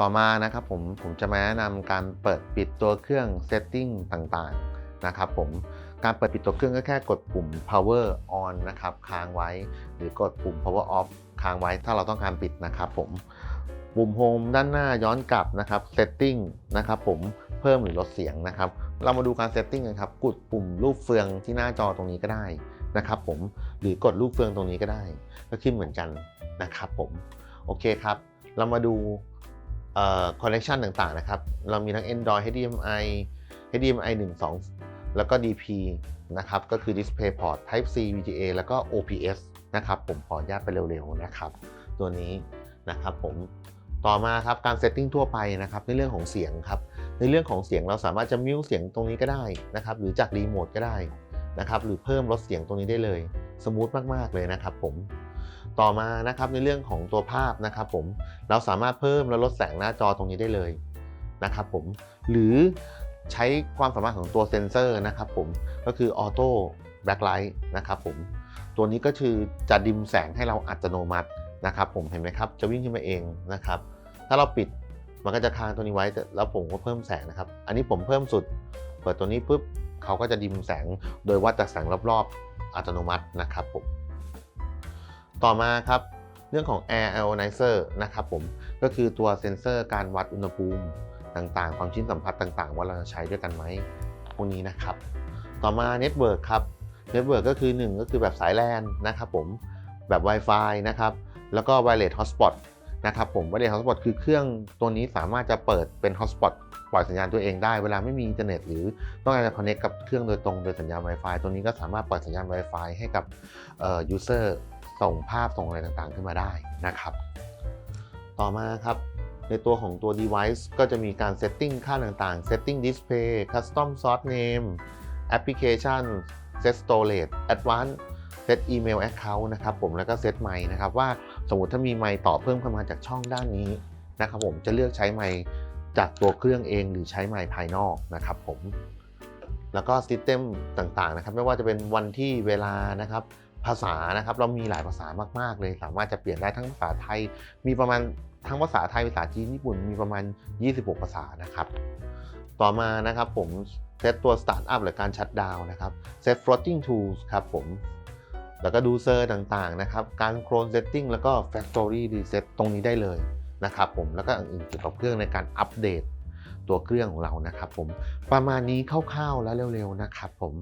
ต่อมานะครับผมผมจะมาแนะนำการเปิดปิดตัวเครื่อง setting ต่างๆนะครับผมการเปิดปิดตัวเครื่องก็แค่กดปุ่ม power on นะครับค้างไว้ หรือกดปุ่ม power off ค้างไว้ถ้าเราต้องการปิดนะครับผมปุ่ม home ด้านหน้าย้อนกลับนะครับ setting นะครับผมเพิ่มหรือลดเสียงนะครับ เรามาดูการ setting กันครับกดปุ่มรูปเฟืองที่หน้าจอตรงนี้ก็ได้นะครับผมหรือกดรูปเฟืองตรงนี้ก็ได้ ก็ขึ้นเหมือนกันนะครับผมโอเคครับ เรามาดู เอ่อ connection ต่างๆนะครับ เรามีทั้ง Android HDMI HDMI 1 2 แล้วก็ DP นะครับ ก็คือ DisplayPort Type C VGA แล้วก็ OPS นะครับ ผมขออนุญาตไปเร็วๆนะครับ ตัวนี้นะครับผม ต่อมาครับการ setting ทั่วไปนะครับ ในเรื่องของเสียงครับ ในเรื่องของเสียงเราสามารถจะมิวเสียงตรงนี้ก็ได้นะครับ หรือจากรีโมทก็ได้นะครับ หรือเพิ่มลดเสียงตรงนี้ได้เลย สมูทมากๆเลยนะครับผม ต่อมานะครับในเรื่องของตัวภาพนะครับผมเราสามารถเพิ่มและลดแสงหน้าจอตรงนี้ได้เลยนะครับผมหรือใช้ความสามารถของตัวเซ็นเซอร์นะครับผมก็คือออโต้แบ็คไลท์นะครับผมตัวนี้ก็คือจะดิมแสงให้เราอัตโนมัตินะครับผมเห็นไหมครับจะวิ่งขึ้นมาเองนะครับถ้าเราปิดมันก็จะค้างตัวนี้ไว้แต่แล้วผมก็เพิ่มแสงนะครับ อันนี้ผมเพิ่มสุดเปิดตัวนี้ปุ๊บเขาก็จะดิมแสงโดยวัดจากแสงรอบๆอัตโนมัตินะครับผม ต่อมาครับเรื่องของ Air Ionizer นะครับผมก็คือตัวเซ็นเซอร์การวัดอุณหภูมิต่างๆ ความชื้นสัมผัสต่างๆ ว่าเราจะใช้ด้วยกันไหมพวกนี้นะครับ ต่อมา Network ครับ Network ก็คือ 1 ก็คือแบบสายแลนนะครับผมแบบ Wi-Fi นะครับแล้วก็ Wireless Hotspot นะครับผม Wireless Hotspot คือเครื่องตัวนี้สามารถจะเปิดเป็น Hotspot ปล่อยสัญญาณตัวเองได้เวลาไม่มีอินเทอร์เน็ตหรือต้องการจะ connect กับเครื่องโดยตรงโดยสัญญาณ Wi-Fi ตัวนี้ก็สามารถปล่อยสัญญาณ Wi-Fi ให้กับ user ส่งภาพส่งอะไรต่างๆขึ้นมาได้นะครับ ต่อมาครับ ในตัวของตัว device ก็จะมีการ setting ค่าต่างๆ setting display custom source name application set storage advanced set email account นะครับผมแล้วก็ set ไมค์นะครับว่าสมมติถ้ามีไมค์ต่อเพิ่มเข้ามาจากช่องด้านนี้นะครับผมจะเลือกใช้ไมค์จากตัวเครื่องเองหรือใช้ไมค์ภายนอกนะครับผมแล้วก็ system ต่างๆนะครับไม่ว่าจะเป็นวันที่เวลานะครับ ภาษานะครับเรามีหลายภาษามาก ๆ เลย สามารถจะเปลี่ยนได้ทั้งภาษาไทย มีประมาณทั้งภาษาไทยภาษาจีนญี่ปุ่นมีประมาณ 26 ภาษานะครับ ต่อมานะครับผมเซตตัว Startup หรือการชัดดาวนะครับเซต floating tools ครับผมแล้วก็ดูเซอร์ต่างๆนะครับ การโครนเซตติ้งแล้วก็ factory reset ตรงนี้ได้เลยนะครับผมแล้วก็อื่นๆเกี่ยวกับเครื่องในการอัปเดตตัวเครื่องของเรานะครับผมประมาณนี้คร่าวๆแล้วเร็วๆนะครับผม